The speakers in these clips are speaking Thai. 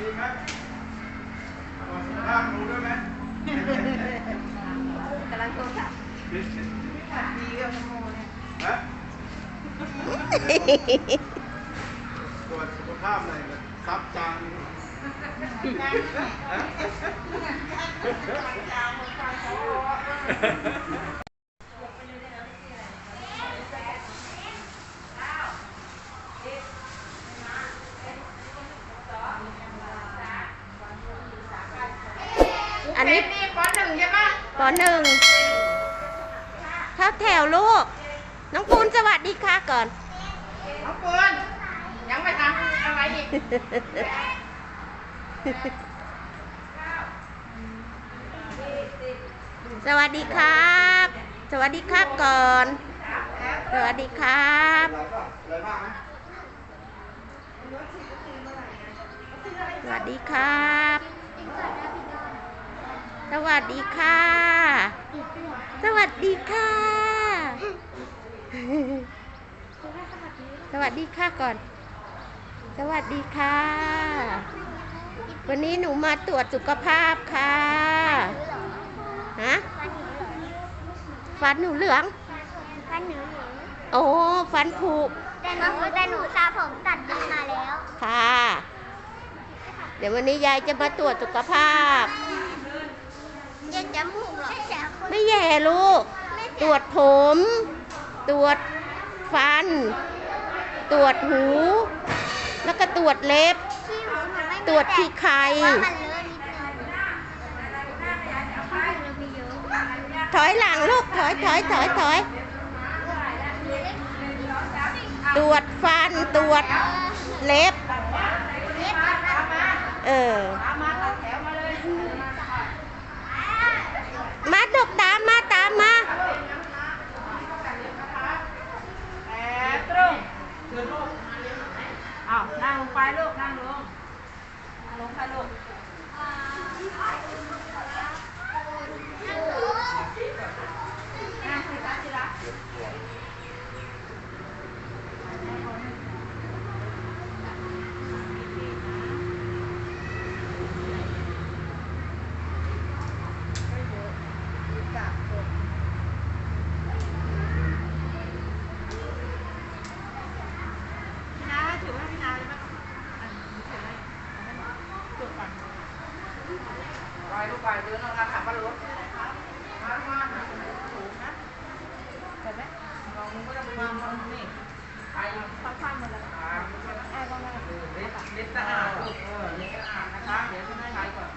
ดีไหมตรวจสุขภาพรู้ด้วยไหมกำลังโทรศัพท์ดีกับโมเนี่ยฮะตรวจสุขภาพหน่อยซับจางฮะ อันนี้ นี่ปหนึ่งใช่ปะปหนึ่งเข้าแถวลูก น้องปูนสวัสดีค่ะก่อน น้องปืนยังไม่ทำอะไรอีกสวัสดีครับ สวัสดีครับก่อน สวัสดีครับอะไรบ้างไหมสวัสดีครับ สวัสดีค่ะ สวัสดีค่ะ สวัสดีค่ะก่อน สวัสดีค่ะ วันนี้หนูมาตรวจสุขภาพค่ะ ฮะ ฟันหนูเหลือง ฟันหนูหนูโอ้ ฟันผุแต่หนูแต่หนูตาผมตัดดีมาแล้ว ค่ะ เดี๋ยววันนี้ยายจะมาตรวจสุขภาพ เย็นจมูกเหรอใช่คนไม่แย่ลูก ตรวจผม ตรวจฟัน ตรวจหู แล้วก็ตรวจเล็บที่หูหนูไม่มีตรวจที่ใครแต่ว่ามันเลอะนิดนึงที่หูเรามีเยอะถอยหลังลูกถอยถอยถอยถอยตรวจฟันตรวจเล็บเล็บเออ มาดกตามมาตามมา แหมตรงอ้าวนั่งลงไปลูก นั่งลงนั่งลงค่ะลูก นั่งสิคะที่รัก พี่นาถือว่าพี่นาเลยไหมอะถือไว้จุดก่อน ไปลูกไปเดินลงมาขับมารถมามาถูกนะเห็นไหมลองก็จะไปวางตรงนี้ไปค่อยๆมาเลยอ่าแอบก็ไม่เล็ดเล็ดสะอาดลูกเออเล็ดสะอาดนะคะ เดี๋ยวจะให้ใช้ก่อน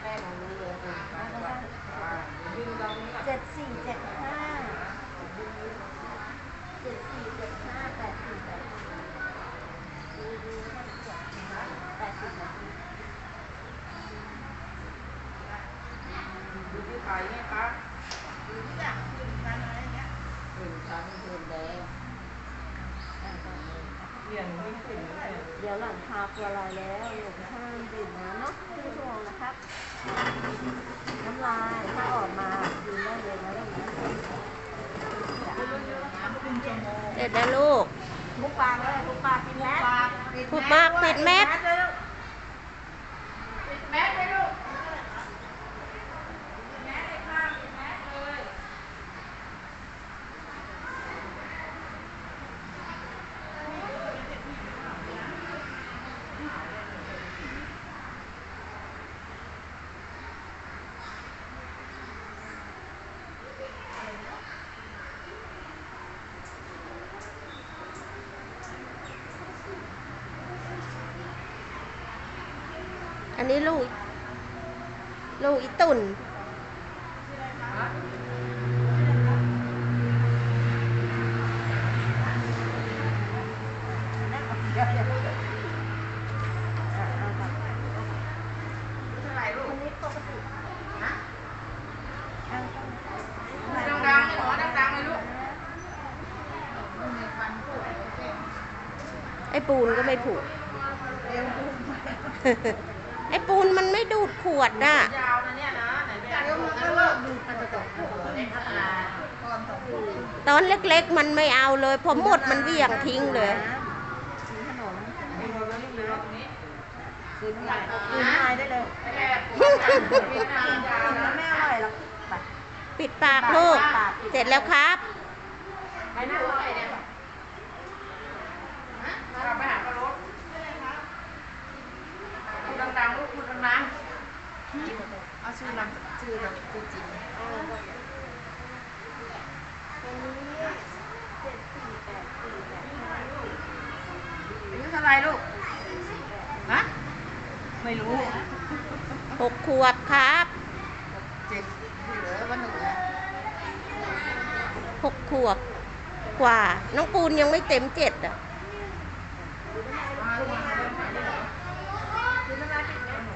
แป้งของนี้เลยอะไปก่อนอ่าเดี๋ยวยืนตรงนี้ก่อนเจ็ดสี่เจ็ดห้าเจ็ดสี่เจ็ดห้าแปดสี่แปดสี่ดูดูให้ตรวจนะคะแปดสี่แปดสี่ ดูที่ไข่เนี่ยคะดูที่เนี่ยขึ้นชั้นอะไรเงี้ยขึ้นชั้นขึ้นแดงเปลี่ยนไม่ขึ้นเลยเดี๋ยวหลังคาตัวลอยแล้วหนูห้ามดื่มน้ำเนาะครึ่งชั่วโมงนะครับ น้ำลายถ้าออกมากินได้เลยนะลูกนะเสร็จแล้วลูก มุกปากเลยมุกปากกินแล้วพูดมากปิดแมส ปิดแมสเลยลูกปิดแมสเลยค่ะปิดแมสเลย อันนี้ลูก ลูกอีตุ่นไหร่ลูกคนนี้ปกติฮะเอาต้องดังๆเลยหมอดังๆเลยลูกไอปูนก็ไม่ผูก ปูนมันไม่ดูดขวดน่ะยาวนะเนี่ยนะไหนแม่ดูนะลูกดูกระจกเล็กขนาดก่อนสองตอนเล็กๆ มันไม่เอาเลยพอหมดมันเหวี่ยงทิ้งเลยขนมมีคนเล็เลยตรงนี้คืนน้ำลายคืนน้ำลายได้เลยแม่มีน้ำยาวนะไม่อร่อยหรอกไปปิดปากลูก เสร็จแล้วครับ ไปนั่งรถไฟเนี่ยกลับไปหาปลารถพูดดังๆลูกพูดดังๆเอา ชื่อนามชื่อเราชื่อจริงวันนี้เจ็ดสี่แปดสี่แปดห้าอายุเท่าไรลูกฮะไม่รู้หกขวบครับเจ็ดที่เหลือวันหนึ่งนะหกขวบกว่า น้องปูนยังไม่เต็มเจ็ดอะ มาลูกมาเริ่มขายได้เหรอ คืนน้ำลายปิดไหมหน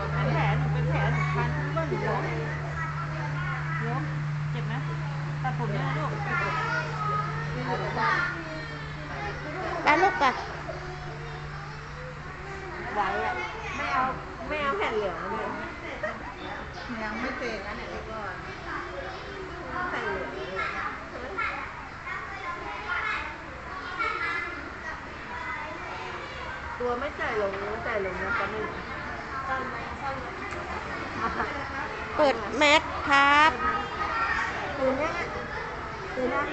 ู เป็นแผลหนูเป็นแผลหนูคันเมื่อหนูล้มล้มเจ็บไหมตัดผมเนี่ยนะลูก ไปลูกปะ ไว้อะไม่เอาไม่ เหลืองเลยยังไม่เสร็จนะเนี่ยเดี๋ยวก่อนแผ่เหลืองตัวไม่ใส่ลงใส่ลงนะก็ไม่เปิดแมสครับตื่นยังอะตื่นยัง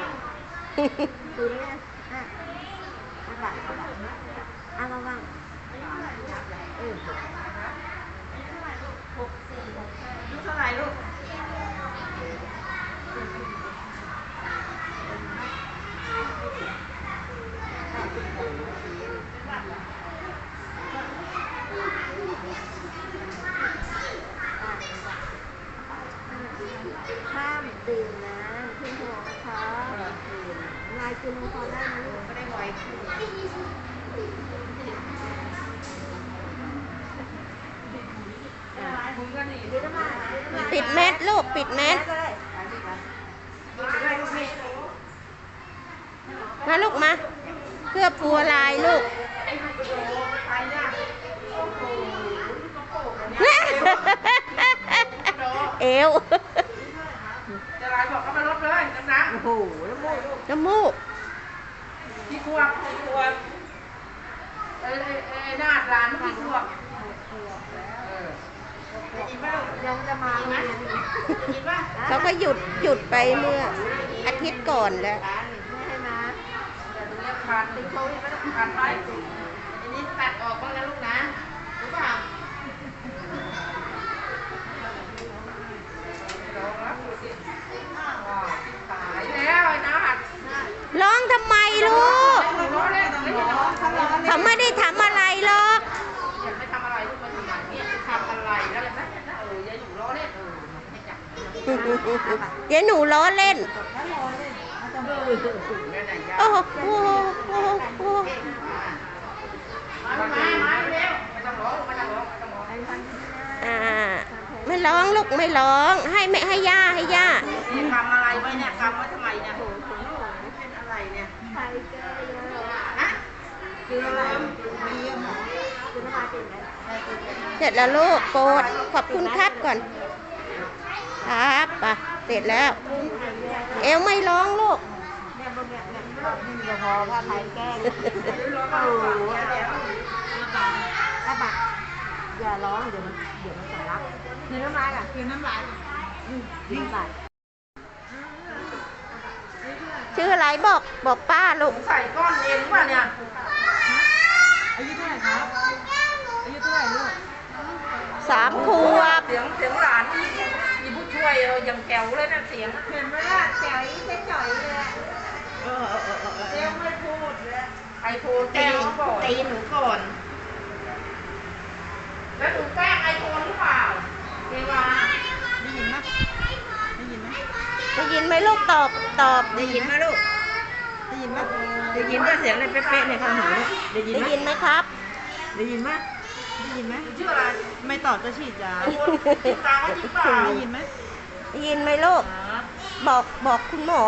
ตื่นยังอะอะบัตรบัตรอะระวังเออ อายุเท่าไหร่ลูกห้ามดื่มน้ำขึ้นหัวนะคะลายกินลงคอได้นะลูก ไม่ได้ไหวมึงก็หนี ยืดน้ำลายยื ดน้ำลายปิดแมสลูกปิดแมสก็ได้ได้ลูกนี่มาลูกมาเคลือบฟัวลายลูกไอ้มันกระโดดไปเนี่ยโอ้โหกระโปรงเนี่ยโดดเอวจะลายบอกเขามาลดเลยน้ำโอ้โหแล้วโม่ลูกน้ำมูกๆพี่ควบพี่ควบเอ้ยเอ้ยเอ้ยหน้าร้านพี่ควบเออได้ยินป่ะลูกยัง จะมาไหมได้ยินป่ะเขาก็หยุดหยุดไปเมื่ออาทิตย์ก่อนแล้วไม่ให้มาแต่ตรงนี้ขาดติดโควิดไม่ต้องขาดไปอันนี้ตัดออกบ้างนะลูกนะรู้เปล่าลองรับดูสิว้าวตายแล้วไอ้นาด ร้องทำไมลูก หนูร้องเล่นไม่ใช่ร้องทำร้องเล่น เขาไม่ได้ทำอะไรหรอก อยากไปทำอะไรลูกมาทำงานเนี่ยทำอะไรแล้วแบบนั้นเอออย่าอยู่ร้องเล่นเออไม่จับ เดี๋ยวหนูล้อเล่นแล้วรอเลยมันจะเอเบื่ออถึงแม่ไหนยาโอ้โหโอ้โหโอ้โหโอ้โหมามามาเร็วไม่ต้องร้องไม่ต้องร้องไม่ต้องร้องไอ้พันธุ์ที่อ่าไม่ร้องลูกไม่ร้องให้แม่ให้ย่าให้ย่านี่ทำอะไรไว้เนี่ยทำไว้ทำไมเนี่ยเป็นอะไรเนี่ยไทยเกอร์เยอะฮะคืออะไรมีหมอคือน้ำลายปิดไหมเสร็จแล้วลูกโปรดขอบคุณครับก่อน ครับปะ เสร็จแล้ว เอวไม่ร้องลูกเนี่ยพวกเนี้ยเนี่ยนี่จะพอถ้าไทยแกล้งโอ้โหถ้าบักอย่าร้องเดี๋ยวมันเดี๋ยวมันสำลักคือน้ำลายอะคือน้ำลายน้ำลายชื่ออะไรบอกบอกป้าลูกใส่ก้อนเองป่ะเนี่ยอายุเท่าไหร่ครับอายุเท่าไหร่ลูกสามขวบเสียงเสียงหลาน ที่มีผู้ช่วยเออยังแก้วเลยนะเสียงเห็นไหมล่ะแจ๋ยเจ๊จ่อยเลยอะเออเออเออเออเจ๊ไม่พูดเลยไอโฟนแกล้งก่อนตีหนูก่อนแล้วหนูแกล้งไอโฟนหรือเปล่าเทวาได้ยินไหมได้ยินไหมได้ยินไหมลูกตอบตอบได้ยินไหมลูกได้ยินไหมได้ยินก็เสียงเลยเป๊ะๆเนี่ยข้างหูเนี่ยได้ยินได้ไหมยินไหมครับ ได้ยินไหม ได้ยินไหมชื่ออะไรไม่ตอบจะฉีดยาติดมว่าจริงเปล่ได้ยินไหมได้ยินไหมลูก บอกบอกคุณหมอ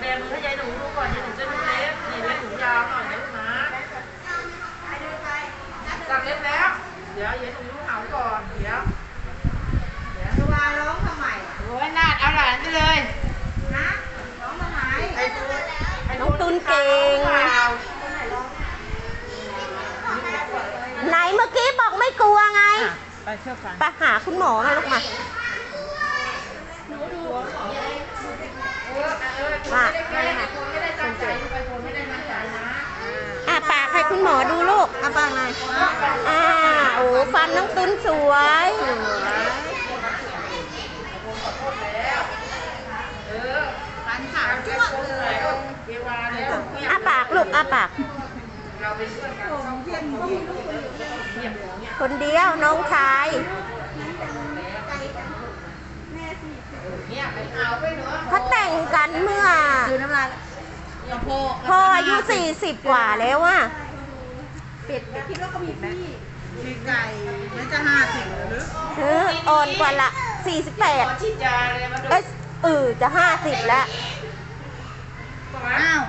แม่มือให้ยายหนูดูก่อนยายหนูจะดูเล็บนี่เล็บหนูยาวหน่อยนะลูกนะตัดเล็บแล้ว เดี๋ยวยายหนูดูเหาก่อน เดี๋ยว เดี๋ยวว่าร้องทำไมโอ้ยนาดเอาหลานไปเลย เชื่อฟังไปหาคุณหมอมาลูกมาว่าอะปากให้คุณหมอดูลูกอาปากหน่อยอ่าโอ้ฟันน้องตุนสวยฟันขาวจ้วเลยเวลาแล้วอะปากลูกอะปากเราไปช่วยกัน คนเดียวน้องชายเนี่ยไปเอาไปเนาะเขาแต่งกันเมื่อดูน้ำลายอย่าโพพออายุสี่สิบกว่าแล้วอะเป็ดคิดว่าเขามีพี่มีไก่น่าจะห้าสิบหรือเอออ่อนกว่าละสี่สิบแปดขอฉีดยาเลยมาดูเอ้ยเออจะห้าสิบแล้วอ้าว